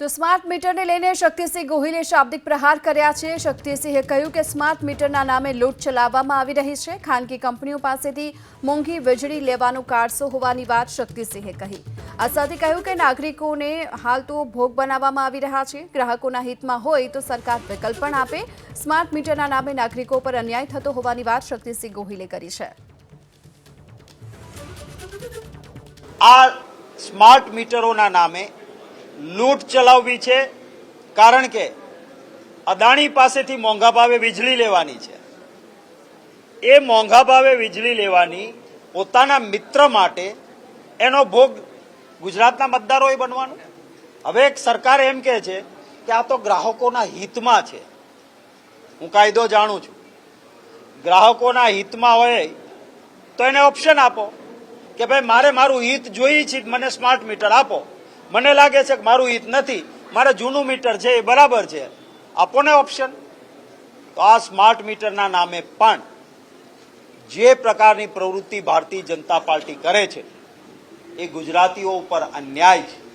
તો સ્માર્ટ મીટરને લઈને શક્તિસિંહ ગોહિલે શાબ્દિક પ્રહાર કર્યા છે. શક્તિસિંહે કહ્યું કે સ્માર્ટ મીટરના નામે લૂંટ ચલાવવામાં આવી રહી છે. ખાનગી કંપનીઓ પાસેથી મોંઘી વીજળી લેવાનું કારસો હોવાની વાત શક્તિસિંહે કહી. આ સાથે કહ્યું કે નાગરિકોને હાલ તો ભોગ બનાવવામાં આવી રહ્યા છે. ગ્રાહકોના હિતમાં હોય તો સરકાર વિકલ્પ પણ આપે. સ્માર્ટ મીટરના નામે નાગરિકો પર અન્યાય થતો હોવાની વાત શક્તિસિંહ ગોહિલે કરી છે. આ સ્માર્ટ મીટરોના નામે લૂંટ ચલાવવી છે, કારણ કે અદાણી પાસેથી મોંઘા ભાવે વીજળી લેવાની છે. એ મોંઘા ભાવે વીજળી લેવાની પોતાના મિત્ર માટે એનો ભોગ ગુજરાતના મતદારોએ બનવાનો. હવે એક સરકાર એમ કહે છે કે આ તો ગ્રાહકોના હિતમાં છે. હું કાયદો જાણું છું. ગ્રાહકોના હિતમાં હોય તો એને ઓપ્શન આપો કે ભાઈ મારે મારું હિત જોઈએ છે, મને સ્માર્ટ મીટર આપો. મને લાગે છે કે મારું હિત નથી. મારે જૂનું મીટર છે, એ બરાબર છે. આપો ને ઓપ્શન તો આ સ્માર્ટ મીટરના નામે પણ જે પ્રકારની પ્રવૃત્તિ ભારતીય જનતા પાર્ટી કરે છે, એ ગુજરાતીઓ ઉપર અન્યાય છે.